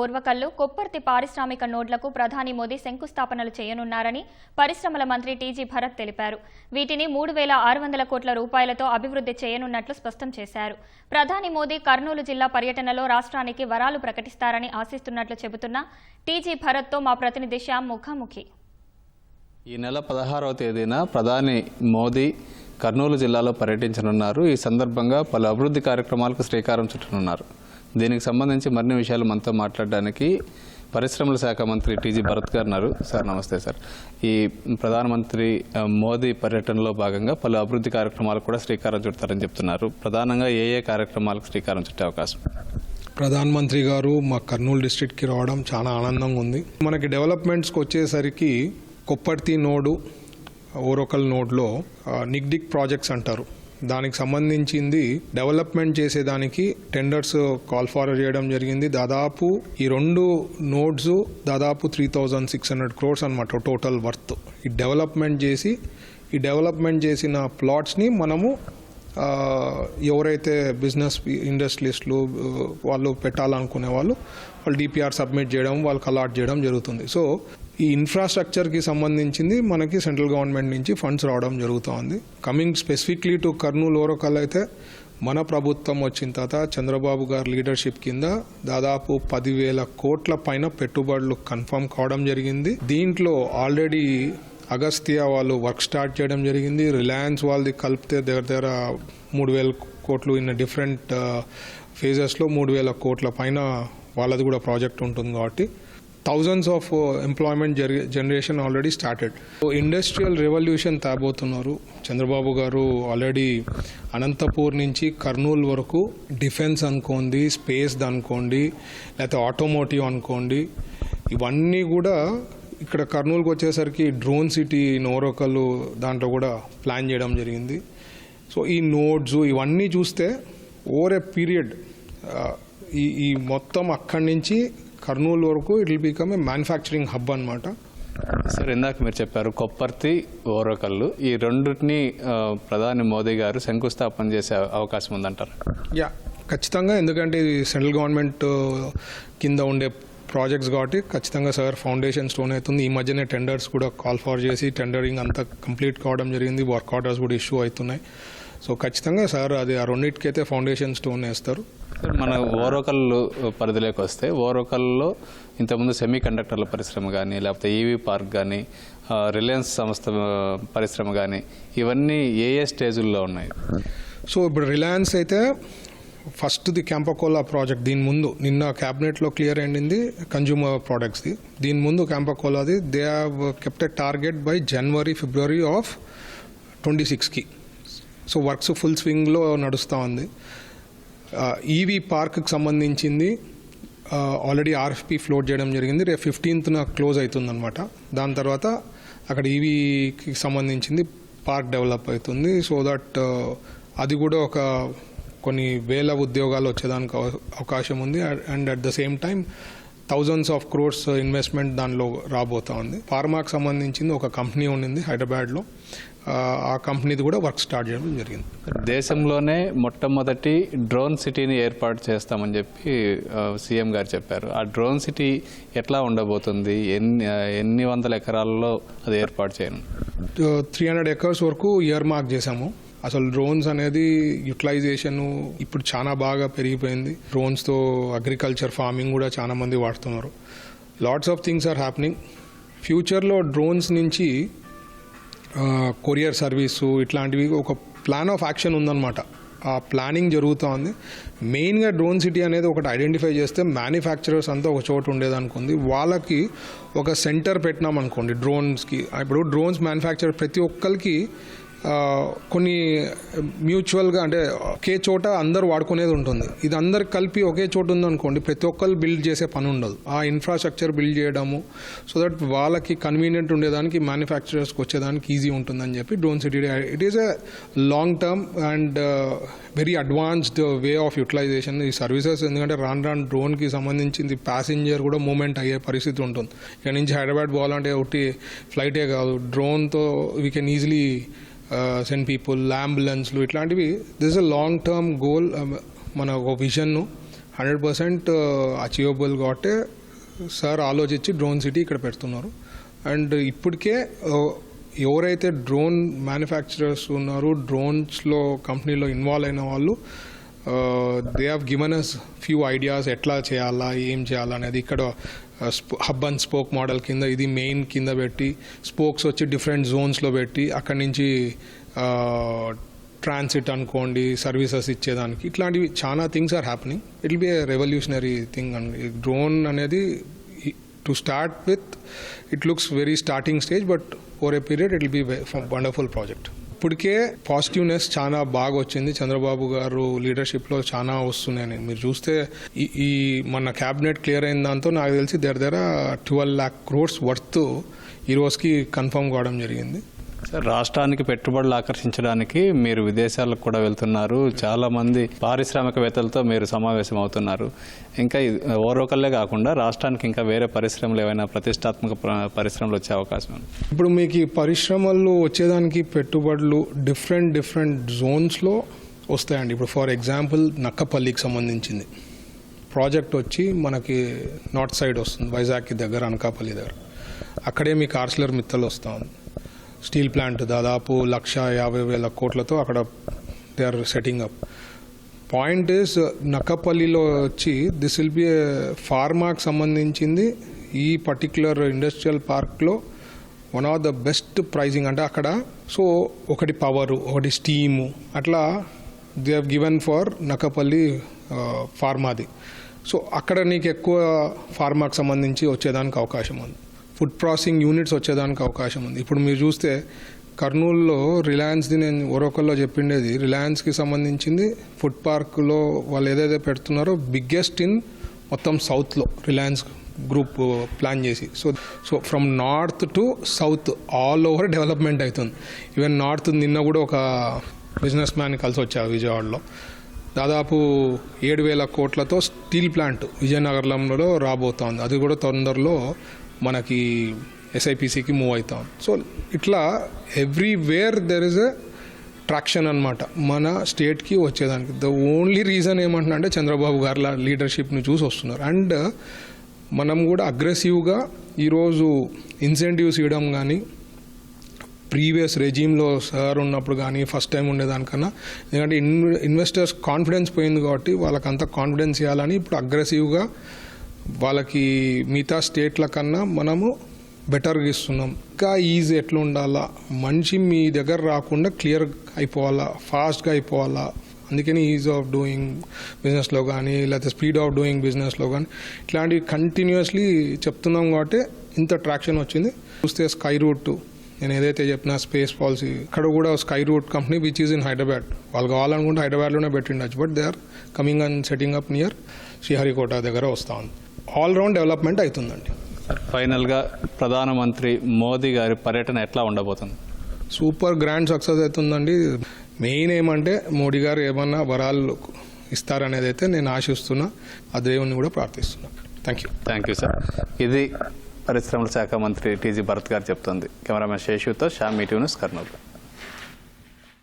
పూర్వకల్లు కొప్పర్తి పారిశ్రామిక నోడ్లకు ప్రధాని మోదీ శంకుస్థాపనలు చేయనున్నారని పరిశ్రమల మంత్రి టీజీ భరత్ తెలిపారు. వీటిని మూడు వేల ఆరు వందల కోట్ల రూపాయలతో అభివృద్ధి చేయనున్నట్లు స్పష్టం చేశారు. ప్రధాని మోదీ కర్నూలు జిల్లా పర్యటనలో రాష్ట్రానికి వరాలు ప్రకటిస్తారని ఆశిస్తున్నట్లు చెబుతున్న టీజీ భరత్తో మా ప్రతినిధి శ్యామ్ ముఖాముఖి. ఈ నెల పదహారవ తేదీన ప్రధాని మోదీ కర్నూలు జిల్లాలో పర్యటించనున్నారు. ఈ సందర్భంగా పలు అభివృద్ధి కార్యక్రమాలకు శ్రీకారం చుట్టనున్నారు. దీనికి సంబంధించి మరిన్ని విషయాలు మనతో మాట్లాడడానికి పరిశ్రమల శాఖ మంత్రి టీజీ భరత్ గారు ఉన్నారు. సార్ నమస్తే సార్. ఈ ప్రధానమంత్రి మోదీ పర్యటనలో భాగంగా పలు అభివృద్ధి కార్యక్రమాలకు కూడా శ్రీకారం చుడతారని చెప్తున్నారు. ప్రధానంగా ఏ ఏ కార్యక్రమాలకు శ్రీకారం చుట్టే అవకాశం? ప్రధానమంత్రి గారు మా కర్నూలు డిస్ట్రిక్ట్కి రావడం చాలా ఆనందంగా ఉంది. మనకి డెవలప్మెంట్స్కి వచ్చేసరికి కొప్పర్తి నోడు ఓరోకల్ నోడ్లో నిగ్డిక్ ప్రాజెక్ట్స్ అంటారు. దానికి సంబంధించింది డెవలప్మెంట్ చేసేదానికి టెండర్స్ కాల్ ఫార్ చేయడం జరిగింది. దాదాపు ఈ రెండు నోడ్స్ దాదాపు three thousand six hundred crores అనమాట టోటల్ వర్త్. ఈ డెవలప్మెంట్ చేసి ఈ డెవలప్మెంట్ చేసిన ప్లాట్స్ని మనము ఎవరైతే బిజినెస్ ఇండస్ట్రియలిస్టులు వాళ్ళు పెట్టాలనుకునే వాళ్ళు వాళ్ళు డిపిఆర్ సబ్మిట్ చేయడం వాళ్ళకి అలాట్ చేయడం జరుగుతుంది. సో ఈ ఇన్ఫ్రాస్ట్రక్చర్కి సంబంధించింది మనకి సెంట్రల్ గవర్నమెంట్ నుంచి ఫండ్స్ రావడం జరుగుతోంది. Coming specifically to Kurnool Orvakal అయితే మన ప్రభుత్వం వచ్చిన తర్వాత చంద్రబాబు గారి లీడర్షిప్ కింద దాదాపు పదివేల కోట్ల పైన పెట్టుబడులు కన్ఫర్మ్ కావడం జరిగింది. దీంట్లో ఆల్రెడీ అగస్త్య వాళ్ళు వర్క్ స్టార్ట్ చేయడం జరిగింది. రిలయన్స్ వాళ్ళది కలిపితే దగ్గర దగ్గర మూడు వేల కోట్లు ఇన్ డిఫరెంట్ ఫేజెస్లో మూడు వేల కోట్ల పైన వాళ్ళది కూడా ప్రాజెక్ట్ ఉంటుంది కాబట్టి thousands of employment generation already started industrial revolution తేబోతున్నారు. Chandrababu గారు ఆల్రెడీ అనంతపూర్ నుంచి కర్నూలు వరకు డిఫెన్స్ అనుకోండి స్పేస్ అనుకోండి లేకపోతే ఆటోమోటివ్ అనుకోండి ఇవన్నీ కూడా ఇక్కడ కర్నూలుకి వచ్చేసరికి డ్రోన్ సిటీ నోరోకలు దాంట్లో కూడా ప్లాన్ చేయడం జరిగింది. సో ఈ నోడ్స్ ఇవన్నీ చూస్తే ఓవర్ ఏ పీరియడ్ ఈ ఈ మొత్తం అక్కడి నుంచి కర్నూలు వరకు it will become a manufacturing hub అనమాట సార్ ఇందాక మీరు చెప్పారు కొప్పర్తి ఓరకల్లు. ఈ రెండింటిని ప్రధాని మోదీ గారు శంకుస్థాపన చేసే అవకాశం ఉందంటారు? యా ఖచ్చితంగా. ఎందుకంటే ఇది సెంట్రల్ గవర్నమెంట్ కింద ఉండే ప్రాజెక్ట్స్ కాబట్టి ఖచ్చితంగా సార్ ఫౌండేషన్ స్టోన్ అవుతుంది. ఈ మధ్యనే టెండర్స్ కూడా కాల్ ఫార్ చేసి టెండరింగ్ అంతా కంప్లీట్ కావడం జరిగింది. వర్క్ ఆర్డర్స్ కూడా ఇష్యూ అవుతున్నాయి. సో ఖచ్చితంగా సార్ అది ఆ రెండింటికైతే ఫౌండేషన్ స్టోన్ వేస్తారు. మన ఓరోకల్లు పరిధిలోకి వస్తే ఓరోకల్లో ఇంతకుముందు సెమీ కండక్టర్ల పరిశ్రమ కానీ లేకపోతే ఈవీ పార్క్ కానీ రిలయన్స్ సంస్థ పరిశ్రమ కానీ ఇవన్నీ ఏ ఏ స్టేజుల్లో ఉన్నాయి? సో ఇప్పుడు రిలయన్స్ అయితే ఫస్ట్ ది క్యాంపకోలా ప్రాజెక్ట్ దీని ముందు నిన్న క్యాబినెట్లో క్లియర్ అయింది కన్జ్యూమర్ ప్రోడక్ట్స్ది దీని ముందు క్యాంపకోలాది they have kept a target by January February of twenty సిక్స్కి సో వర్క్స్ ఫుల్ స్వింగ్లో నడుస్తూ ఉంది. ఈవీ పార్క్కి సంబంధించింది ఆల్రెడీ ఆర్ఎఫ్పి ఫ్లోట్ చేయడం జరిగింది. రేపు ఫిఫ్టీన్త్న క్లోజ్ అవుతుందన్నమాట దాని తర్వాత అక్కడ ఈవీకి సంబంధించింది పార్క్ డెవలప్ అవుతుంది. సో దట్ అది కూడా ఒక కొన్ని వేల ఉద్యోగాలు వచ్చేదానికి అవ- అవకాశం ఉంది. And at the same time thousands of crores investment దానిలో రాబోతా ఉంది. ఫార్మాకి సంబంధించింది ఒక కంపెనీ ఉండింది హైదరాబాద్లో. ఆ, కంపెనీది కూడా వర్క్ స్టార్ట్ చేయడం జరిగింది. దేశంలోనే మొట్టమొదటి డ్రోన్ సిటీని ఏర్పాటు చేస్తామని చెప్పి సీఎం గారు చెప్పారు. ఆ డ్రోన్ సిటీ ఎట్లా ఉండబోతుంది? ఎన్ని ఎన్ని వందల ఎకరాల్లో అది ఏర్పాటు చేయను? త్రీ హండ్రెడ్ ఎకర్స్ వరకు ఇయర్ మార్క్ చేసాము అసలు డ్రోన్స్ అనేది యూటిలైజేషన్ ఇప్పుడు చాలా బాగా పెరిగిపోయింది. డ్రోన్స్తో అగ్రికల్చర్ ఫార్మింగ్ కూడా చాలా మంది వాడుతున్నారు. Lots of things are happening ఫ్యూచర్లో డ్రోన్స్ నుంచి కొరియర్ సర్వీసు ఇట్లాంటివి ఒక ప్లాన్ ఆఫ్ యాక్షన్ ఉందన్నమాట. ఆ ప్లానింగ్ జరుగుతూ ఉంది మెయిన్గా డ్రోన్ సిటీ అనేది ఒకటి ఐడెంటిఫై చేస్తే మ్యానుఫ్యాక్చరర్స్ అంతా ఒక చోటు ఉండేదనుకుంది. వాళ్ళకి ఒక సెంటర్ పెట్టినాం అనుకోండి డ్రోన్స్కి ఇప్పుడు డ్రోన్స్ మ్యానుఫ్యాక్చర్ ప్రతి ఒక్కరికి కొన్ని మ్యూచువల్గా అంటే ఒకే చోట అందరు వాడుకునేది ఉంటుంది. ఇది అందరు కలిపి ఒకే చోట ఉందనుకోండి ప్రతి ఒక్కరు బిల్డ్ చేసే పని ఉండదు. ఆ ఇన్ఫ్రాస్ట్రక్చర్ బిల్డ్ చేయడము సో దట్ వాళ్ళకి కన్వీనియంట్ ఉండేదానికి మ్యానుఫ్యాక్చరర్స్కి వచ్చేదానికి ఈజీ ఉంటుందని చెప్పి drone city it is a long term and very advanced way of utilization ఈ సర్వీసెస్ ఎందుకంటే రాను రాను డ్రోన్కి సంబంధించింది ప్యాసింజర్ కూడా మూమెంట్ అయ్యే పరిస్థితి ఉంటుంది. ఇక్కడ నుంచి హైదరాబాద్ పోవాలంటే ఒకటి ఫ్లైటే కాదు. డ్రోన్తో we can easily send people అంబులెన్స్లు ఇట్లాంటివి. This a long term goal మన ఒక విజన్ను హండ్రెడ్ పర్సెంట్ అచీవబుల్ కాబట్టి సార్ ఆలోచించి డ్రోన్ సిటీ ఇక్కడ పెడుతున్నారు. అండ్ ఇప్పటికే ఎవరైతే డ్రోన్ మ్యానుఫ్యాక్చరర్స్ ఉన్నారో డ్రోన్స్లో కంపెనీలో ఇన్వాల్వ్ అయిన వాళ్ళు they have given us few ideas ఎట్లా చేయాలా ఏం చేయాలా అనేది ఇక్కడ హబ్ అండ్ స్పోక్ మోడల్ కింద ఇది మెయిన్ కింద పెట్టి స్పోక్స్ వచ్చి డిఫరెంట్ జోన్స్లో పెట్టి అక్కడి నుంచి ట్రాన్సిట్ అనుకోండి సర్వీసెస్ ఇచ్చేదానికి. ఇట్లాంటివి చాలా things are happening it be revolutionary thing అండి. డ్రోన్ అనేది to start with it looks very starting stage but over a period it be wonderful project ఇప్పటికే పాజిటివ్నెస్ చాలా బాగా వచ్చింది. చంద్రబాబు గారు లీడర్షిప్లో చాలా వస్తున్నాయని. మీరు చూస్తే ఈ ఈ మన క్యాబినెట్ క్లియర్ అయిన దాంతో నాకు తెలిసి దగ్గర దగ్గర ట్వెల్వ్ ల్యాక్ క్రోర్స్ వర్త్ ఈ రోజుకి కన్ఫర్మ్ కావడం జరిగింది. రాష్ట్రానికి పెట్టుబడులు ఆకర్షించడానికి మీరు విదేశాలకు కూడా వెళ్తున్నారు. చాలా మంది పారిశ్రామికవేత్తలతో మీరు సమావేశం అవుతున్నారు. ఇంకా ఓరొకళ్ళే కాకుండా రాష్ట్రానికి ఇంకా వేరే పరిశ్రమలు ఏమైనా ప్రతిష్టాత్మక పరిశ్రమలు వచ్చే అవకాశం ఉంది. ఇప్పుడు మీకు ఈ పరిశ్రమలు వచ్చేదానికి పెట్టుబడులు డిఫరెంట్ డిఫరెంట్ జోన్స్లో వస్తాయండి. ఇప్పుడు ఫర్ ఎగ్జాంపుల్ నక్కపల్లికి సంబంధించింది. ప్రాజెక్ట్ వచ్చి మనకి నార్త్ సైడ్ వస్తుంది వైజాగ్కి దగ్గర అనకాపల్లి దగ్గర. అక్కడే మీకు ఆర్సిలర్ మిత్తలు వస్తూ ఉంది. స్టీల్ ప్లాంట్ దాదాపు లక్ష యాభై వేల కోట్లతో అక్కడ they are setting up point is నక్కపల్లిలో వచ్చి దిస్ విల్ బి ఫార్మాకి సంబంధించింది. ఈ పర్టిక్యులర్ ఇండస్ట్రియల్ పార్క్లో one of the best pricing అంటే అక్కడ సో ఒకటి పవరు ఒకటి స్టీము అట్లా they have given for Nakkapalli ఫార్మాది so అక్కడ నీకు ఎక్కువ ఫార్మాకి సంబంధించి వచ్చేదానికి అవకాశం ఉంది. ఫుడ్ ప్రాసెసింగ్ యూనిట్స్ వచ్చేదానికి అవకాశం ఉంది. ఇప్పుడు మీరు చూస్తే కర్నూలులో రిలయన్స్ది నేను ఒరొకల్లో చెప్పిండేది. రిలయన్స్కి సంబంధించింది ఫుడ్ పార్క్లో వాళ్ళు ఏదైతే పెడుతున్నారో బిగ్గెస్ట్ ఇన్ మొత్తం సౌత్లో రిలయన్స్ గ్రూప్ ప్లాన్ చేసి. So so from north to south all over development అవుతుంది ఈవెన్ నార్త్ నిన్న కూడా ఒక బిజినెస్ మ్యాన్ కలిసి వచ్చా విజయవాడలో. దాదాపు ఏడు వేల కోట్లతో స్టీల్ ప్లాంట్ విజయనగరంలో రాబోతోంది. అది కూడా తొందరలో మనకి ఎస్ఐపిసికి మూవ్ అవుతాం. సో ఇట్లా everywhere there is a traction అనమాట మన స్టేట్కి వచ్చేదానికి. ద ఓన్లీ రీజన్ ఏమంటున్నా అంటే చంద్రబాబు గారి లీడర్షిప్ని చూసి వస్తున్నారు. అండ్ మనం కూడా అగ్రెసివ్గా ఈరోజు ఇన్సెంటివ్స్ ఇవ్వడం కానీ ప్రీవియస్ రెజీమ్లో సార్ ఉన్నప్పుడు కానీ ఫస్ట్ టైం ఉండేదానికన్నా ఎందుకంటే ఇన్ ఇన్వెస్టర్స్ కాన్ఫిడెన్స్ పోయింది కాబట్టి వాళ్ళకంత కాన్ఫిడెన్స్ ఇవ్వాలని ఇప్పుడు అగ్రెసివ్గా వాళ్ళకి మిగతా స్టేట్ల కన్నా మనము బెటర్గా ఇస్తున్నాం. ఇంకా ఈజీ ఎట్లా ఉండాలా మనిషి మీ దగ్గర రాకుండా క్లియర్ అయిపోవాలా? ఫాస్ట్గా అయిపోవాలా? అందుకని ఈజ్ ఆఫ్ డూయింగ్ బిజినెస్లో కానీ లేకపోతే స్పీడ్ ఆఫ్ డూయింగ్ బిజినెస్లో కానీ ఇట్లాంటివి కంటిన్యూస్లీ చెప్తున్నాం కాబట్టి ఇంత ట్రాక్షన్ వచ్చింది. చూస్తే స్కై రూట్ నేను ఏదైతే చెప్పిన స్పేస్ పాలసీ ఇక్కడ కూడా Skyroot company which is in Hyderabad వాళ్ళు కావాలనుకుంటే హైదరాబాద్లోనే పెట్టిండొచ్చు but they are coming and setting up near Sriharikota దగ్గర వస్తా ఉంది. ఆల్ రౌండ్ డెవలప్మెంట్ అవుతుందండి. ఫైనల్గా ప్రధానమంత్రి మోదీ గారి పర్యటన ఎట్లా ఉండబోతుంది? సూపర్ గ్రాండ్ సక్సెస్ అవుతుందండి. మెయిన్ ఏమంటే మోడీ గారు ఏమన్నా వరాలు ఇస్తారనేది అయితే నేను ఆశిస్తున్నా. ఆ దేవుని కూడా ప్రార్థిస్తున్నా. Thank you thank you sir ఇది పరిశ్రమల శాఖ మంత్రి టీజీ భరత్ గారు చెప్తుంది. కెమెరామెన్ శేషుతో శ్యామ్ మీటివ్ న్యూస్ కర్నూలు.